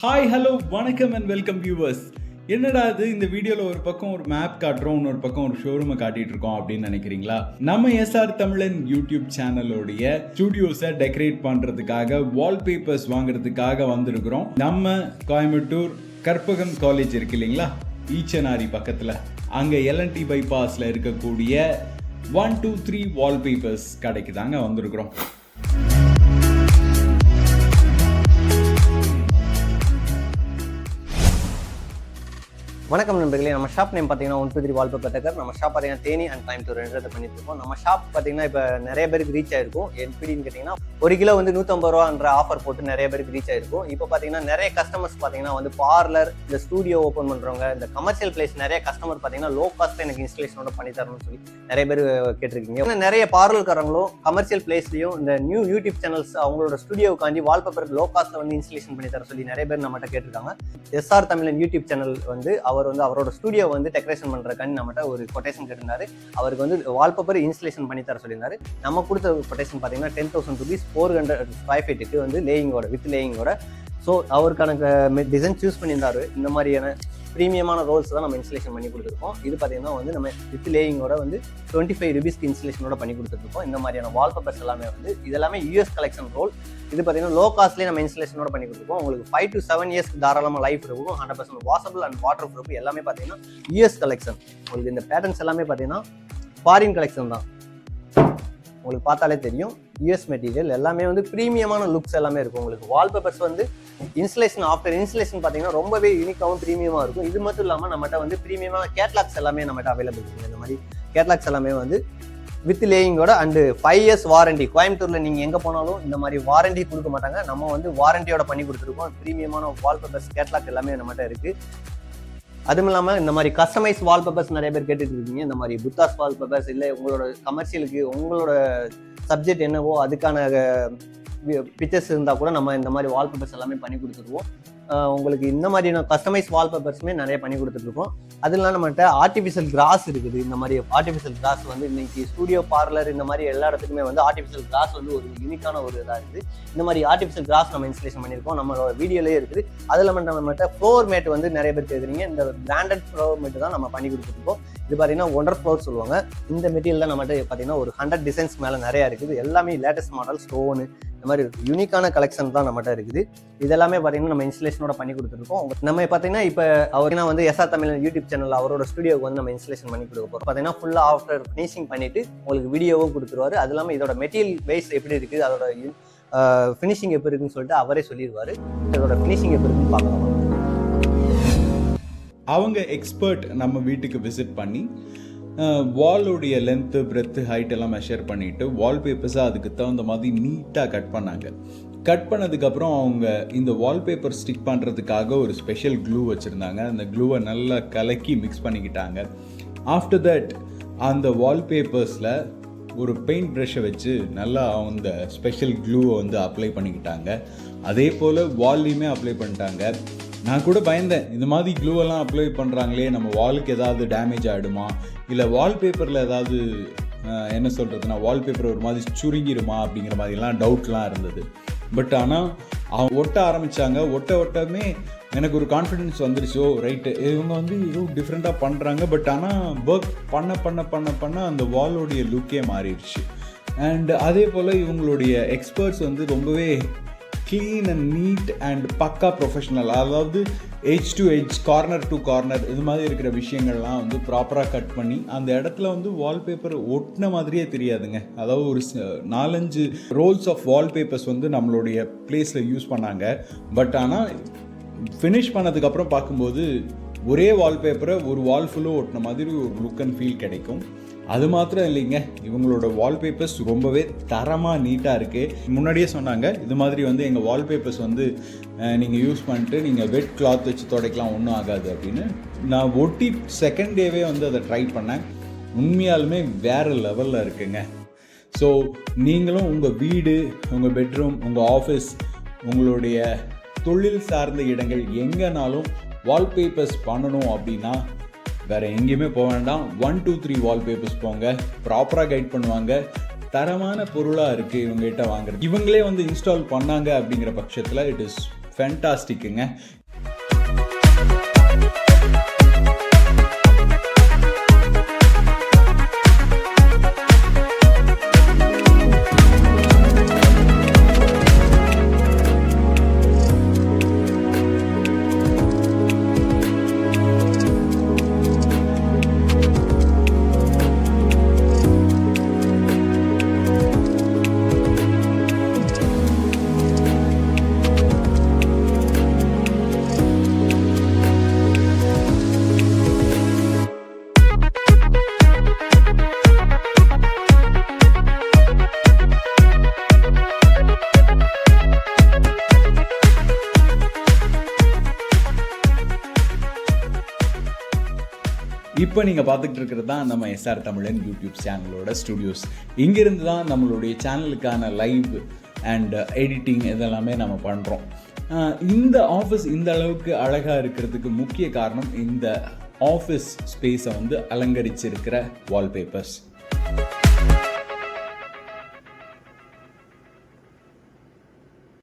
Hi hello வணக்கம் and welcome viewers என்னடா இது? இந்த வீடியோவில் ஒரு பக்கம் ஒரு மேப் காட்டுறோம் இன்னொரு பக்கம் ஒரு ஷோரூமை காட்டிட்டு இருக்கோம் அப்படின்னு நினைக்கிறீங்களா? நம்ம எஸ்ஆர் தமிழன் யூடியூப் சேனலோடைய ஸ்டுடியோஸை டெக்கரேட் பண்ணுறதுக்காக வால்பேப்பர்ஸ் வாங்குறதுக்காக வந்திருக்கிறோம். நம்ம கோயம்புத்தூர் கற்பகம் காலேஜ் இருக்கு இல்லைங்களா? ஈச்சனாரி பக்கத்தில். அங்கே எல்என்டி பைபாஸில் இருக்கக்கூடிய ஒன் டூ த்ரீ வால்பேப்பர்ஸ் கடைக்கு தாங்க வந்திருக்கிறோம். வணக்கம் நண்பர்களே நம்ம ஷாப் நேம் பார்த்தீங்கன்னா ஒன் டூ த்ரீ வால்பேப்பர் தக்கர் நம்ம ஷாப் பார்த்தீங்கன்னா தேனி அண்ட் கோயம்புத்தூர் ரெண்டு பண்ணிட்டு இருக்கோம். நம்ம ஷாப் பார்த்தீங்கன்னா இப்போ நிறைய பேருக்கு ரீச் ஆயிருக்கும். எப்படின்னு கேட்டிங்கன்னா ஒரு கிலோ வந்து நூற்றம்பது ரூபான்ற ஆஃபர் போட்டு நிறைய பேருக்கு ரீச் ஆயிருக்கும். இப்போ பார்த்தீங்கன்னா நிறைய கஸ்டமர்ஸ் பார்த்தீங்கன்னா வந்து பார்லர் இந்த ஸ்டூடியோ ஓப்பன் பண்ணுறவங்க இந்த கமர்ஷியல் பிளேஸ் நிறைய கஸ்டமர் பார்த்தீங்கன்னா லோ காஸ்ட்டில் எனக்கு இன்ஸ்டலேஷனோட பண்ணி தரணும்னு சொல்லி நிறைய பேர் கேட்டிருக்கீங்க. நிறைய பார்லர்காரங்களும் கமர்ஷியல் பிளேஸ்லையும் இந்த நியூ யூடியூப் சேனல்ஸ் அவங்களோட ஸ்டுடியோக்காண்டி வால்பேப்பருக்கு லோ காஸ்ட்டில் வந்து இன்ஸ்டலேஷன் பண்ணி தர சொல்லி நிறைய பேர் நம்மகிட்ட கேட்டிருக்காங்க. எஸ்ஆர் தமிழன் யூடியூப் சேனல் வந்து அவர் அவர் வந்து அவரோட ஸ்டுடியோ வந்து டெக்கரேஷன் பண்ணுறக்கான்னு நம்மகிட்ட ஒரு கொட்டேஷன் கேட்டிருந்தாரு. அவருக்கு வந்து வால்பேப்பர் இன்ஸ்டலேஷன் பண்ணி தர சொல்லியிருந்தாரு. நம்ம கொடுத்த கொட்டேஷன் பார்த்தீங்கன்னா ten thousand rupees four hundred square ஃபீட்டுக்கு வந்து லேயிங்கோட வித் லேயிங்கோட ஸோ அவருக்கான டிசைன் சூஸ் பண்ணியிருந்தாரு. இந்த மாதிரியான ப்ரீமியமான ரோல்ஸ் தான் நம்ம இன்ஸ்டலேஷன் பண்ணி கொடுத்துருக்கோம். இது பார்த்தீங்கன்னா வந்து நம்ம வித் லேயிங்கோட வந்து டுவெண்ட்டி ஃபைவ் ருபீஸ்க்கு இன்ஸ்டலேஷனோட பண்ணி கொடுத்துருக்கோம். இந்த மாதிரியான வால்பேப்பர்ஸ் எல்லாமே வந்து இதெல்லாமே யூஎஸ் கலெக்ஷன் ரோல் இது பார்த்தீங்கன்னா லோ காஸ்ட்லேயே நம்ம இன்ஸ்டலேஷனோட பண்ணி கொடுத்துருக்கோம். உங்களுக்கு ஃபைவ் டு செவன் இயர்ஸ் தாராளமாக லைஃப் இருக்கும். Hundred percent washable and waterproof எல்லாமே பார்த்தீங்கன்னா யூஎஸ் கலெக்ஷன் உங்களுக்கு இந்த பேட்டர்ன்ஸ் எல்லாமே பார்த்தீங்கன்னா ஃபாரின் கலெக்ஷன் தான். உங்களுக்கு பார்த்தாலே தெரியும். யூஎஸ் மெட்டீரியல் எல்லாமே வந்து ப்ரீமியமான லுக்ஸ் எல்லாமே இருக்கும் உங்களுக்கு. வால்பேப்பர்ஸ் வந்து இன்ஸ்டலேஷன் ஆஃப்டர் இன்ஸ்டலேஷன் பார்த்தீங்கன்னா ரொம்பவே யூனிக்காகவும் ப்ரீமியமாக இருக்கும். இது மட்டும் இல்லாமல் நம்மகிட்ட வந்து ப்ரீமியமான கேட்லாக்ஸ் எல்லாமே நம்மகிட்ட அவைலபிள் இருக்குது இந்த மாதிரி கேட்லாக்ஸ் எல்லாமே வந்து வித் லேயிங்கோட அண்டு ஃபைவ் இயர்ஸ் வாரண்டி கோயம்புத்தூரில் நீங்கள் எங்கே போனாலும் இந்த மாதிரி வாரண்டி கொடுக்க மாட்டாங்க. நம்ம வந்து வாரண்டியோட பண்ணி கொடுத்துருக்கோம். ப்ரீமியமான வால்பேப்பர்ஸ் கேட்லாக் எல்லாமே நம்மகிட்ட இருக்குது அதுவும் இல்லாமல் இந்த மாதிரி கஸ்டமைஸ் வால்பேப்பர்ஸ் நிறைய பேர் கேட்டுட்டு இருக்கீங்க இந்த மாதிரி புத்தாஸ் வால்பேப்பர்ஸ் இல்லை உங்களோட கமர்ஷியலுக்கு உங்களோட சப்ஜெக்ட் என்னவோ அதுக்கான பிக்சர்ஸ் இருந்தால் கூட நம்ம இந்த மாதிரி வால்பேப்பர்ஸ் எல்லாமே பண்ணி கொடுத்துருவோம். உங்களுக்கு இந்த மாதிரியான கஸ்டமைஸ் வால்பேப்பர்ஸுமே நிறைய பண்ணி கொடுத்துட்ருக்கோம். அது இல்லாமல் நம்மகிட்ட ஆர்டிஃபிஷியல் கிராஸ் இருக்குது. இந்த மாதிரி ஆர்டிஃபிஷியல் கிராஸ் வந்து இன்னைக்கு ஸ்டூடியோ பார்லர் இந்த மாதிரி எல்லா இடத்துக்குமே வந்து ஆர்டிஃபிஷியல் கிராஸ் வந்து ஒரு யூனிக்கான ஒரு இதாக இருக்குது. இந்த மாதிரி ஆர்டிஃபிஷியல் கிராஸ் நம்ம இன்ஸ்டலேஷன் பண்ணியிருக்கோம். நம்மளோட வீடியோலேயே இருக்குது. அது இல்லாமல் நம்மகிட்ட ஃப்ளோர் மேட் வந்து நிறைய பேர் கேட்குறீங்க. இந்த பிராண்டட் ஃப்ளோர் மேட் தான் நம்ம பண்ணி கொடுத்துருக்கோம் இது பார்த்தீங்கன்னா ஒண்டர் ஃப்ளோர் சொல்லுவாங்க. இந்த மெட்டீரியல் தான் நம்மகிட்ட பார்த்தீங்கன்னா ஒரு ஹண்ட்ரட் டிசைன்ஸ் மேலே நிறையா இருக்குது. எல்லாமே லேட்டஸ்ட் மாடல் ஸ்டோனு இந்த மாதிரி யூனிக்கான கலெக்ஷன் தான் நம்மகிட்ட இருக்குது. இதெல்லாமே பார்த்தீங்கன்னா நம்ம இன்ஸ்டலேஷனோட பண்ணி கொடுத்துருக்கோம். நம்ம பார்த்தீங்கன்னா இப்போ அவர்னா வந்து எஸ்ஆர் தமிழ் யூடியூப் சேனல் அவரோட ஸ்டுடியோக்கு வந்து நம்ம இன்ஸ்டலேஷன் பண்ணி கொடுக்க போகிறோம் பார்த்தீங்கன்னா ஃபுல்லாக ஆஃப்டர் ஃபினிஷிங் பண்ணிட்டு உங்களுக்கு வீடியோவும் கொடுத்துருவாரு. அது இல்லாமல் இதோட மெட்டீரியல் வைஸ் எப்படி இருக்குது அதோட ஃபினிஷிங் எப்படி இருக்குன்னு சொல்லிட்டு அவரே சொல்லிடுவார் இதோட ஃபினிஷிங் எப்படி இருக்குன்னு பார்க்கலாம். அவங்க எக்ஸ்பர்ட் நம்ம வீட்டுக்கு விசிட் பண்ணி வாலுடைய லென்த்து பிரெத்து ஹைட் எல்லாம் மெஷர் பண்ணிவிட்டு வால்பேப்பர்ஸை அதுக்கு தகுந்த மாதிரி நீட்டாக கட் பண்ணாங்க. கட் பண்ணதுக்கப்புறம் அவங்க இந்த வால்பேப்பர் ஸ்டிக் பண்ணுறதுக்காக ஒரு ஸ்பெஷல் க்ளூ வச்சுருந்தாங்க. அந்த க்ளூவை நல்லா கலக்கி மிக்ஸ் பண்ணிக்கிட்டாங்க. ஆஃப்டர் தட் அந்த வால்பேப்பர்ஸில் ஒரு பெயிண்ட் ப்ரஷ்ஷை வச்சு நல்லா அந்த ஸ்பெஷல் க்ளூவை வந்து அப்ளை பண்ணிக்கிட்டாங்க. அதே போல் வால்லையுமே அப்ளை பண்ணிட்டாங்க. நான் கூட பயந்தேன். இந்த மாதிரி க்ளூவெல்லாம் அப்ளை பண்ணுறாங்களே நம்ம வாலுக்கு ஏதாவது டேமேஜ் ஆகிடுமா இல்லை வால்பேப்பரில் ஏதாவது என்ன சொல்கிறதுனா வால்பேப்பர் ஒரு மாதிரி சுருங்கிடுமா அப்படிங்கிற மாதிரிலாம் டவுட்லாம் இருந்தது. பட் ஆனால் அவங்க ஒட்ட ஆரம்பித்தாங்க ஒட்ட ஒட்டமே எனக்கு ஒரு கான்ஃபிடென்ஸ் வந்துருச்சோ. ரைட்டு இவங்க வந்து ஏதோ டிஃப்ரெண்ட்டாக பண்ணுறாங்க பட் ஆனால் ஒர்க் பண்ண பண்ண பண்ண பண்ண அந்த வாலோடைய லுக்கே மாறிடுச்சு. அண்ட் அதே போல் இவங்களுடைய எக்ஸ்பர்ட்ஸ் வந்து ரொம்பவே க்ளீன் அண்ட் நீட் அண்ட் பக்கா ப்ரொஃபஷனல் அதாவது edge to edge corner to corner இது மாதிரி இருக்கிற விஷயங்கள்லாம் வந்து ப்ராப்பராக கட் பண்ணி அந்த இடத்துல வந்து வால்பேப்பர் ஒட்டின மாதிரியே தெரியாதுங்க. அதாவது ஒரு நாலஞ்சு ரோல்ஸ் ஆஃப் வால்பேப்பர்ஸ் வந்து நம்மளுடைய பிளேஸில் யூஸ் பண்ணாங்க. பட் ஆனால் ஃபினிஷ் பண்ணதுக்கப்புறம் பார்க்கும்போது ஒரே வால்பேப்பரை ஒரு வால் ஃபுல்லும் ஒட்டின மாதிரி ஒரு லுக் அண்ட் ஃபீல் கிடைக்கும். அது மாத்திரம் இல்லைங்க. இவங்களோட வால்பேப்பர்ஸ் ரொம்பவே தரமாக நீட்டாக இருக்குது முன்னாடியே சொன்னாங்க இது மாதிரி வந்து எங்கள் வால்பேப்பர்ஸ் வந்து நீங்கள் யூஸ் பண்ணிட்டு நீங்கள் வெட் கிளாத் வச்சு துடைக்கலாம் ஒன்றும் ஆகாது அப்படின்னு. நான் ஒட்டி செகண்ட் டேவே வந்து அதை ட்ரை பண்ணேன். உண்மையாலுமே வேறு லெவலில் இருக்குங்க. ஸோ நீங்களும் உங்கள் வீடு உங்கள் பெட்ரூம் உங்கள் ஆஃபீஸ் உங்களுடைய தொழில் சார்ந்த இடங்கள் எங்கேனாலும் வால்பேப்பர்ஸ் பண்ணணும் அப்படின்னா வேறு எங்கேயுமே போக வேண்டாம். ஒன் டூ த்ரீ வால்பேப்பர்ஸ் போங்க. ப்ராப்பராக கைட் பண்ணுவாங்க. தரமான பொருளாக இருக்குது இவங்ககிட்ட வாங்குறது. இவங்களே வந்து இன்ஸ்டால் பண்ணாங்க அப்படிங்கிற பட்சத்தில் இட் இஸ் ஃபென்டாஸ்டிக்குங்க இப்போ நீங்கள் பார்த்துக்கிட்டு இருக்கிறது தான் நம்ம எஸ்ஆர் தமிழன் யூடியூப் சேனலோட ஸ்டுடியோஸ் இங்கிருந்து தான் நம்மளுடைய சேனலுக்கான லைவ் அண்ட் எடிட்டிங் இதெல்லாமே நம்ம பண்ணுறோம் இந்த ஆஃபீஸ் இந்த அளவுக்கு அழகாக இருக்கிறதுக்கு முக்கிய காரணம் இந்த ஆஃபீஸ் ஸ்பேஸை வந்து அலங்கரிச்சிருக்கிற வால்பேப்பர்ஸ்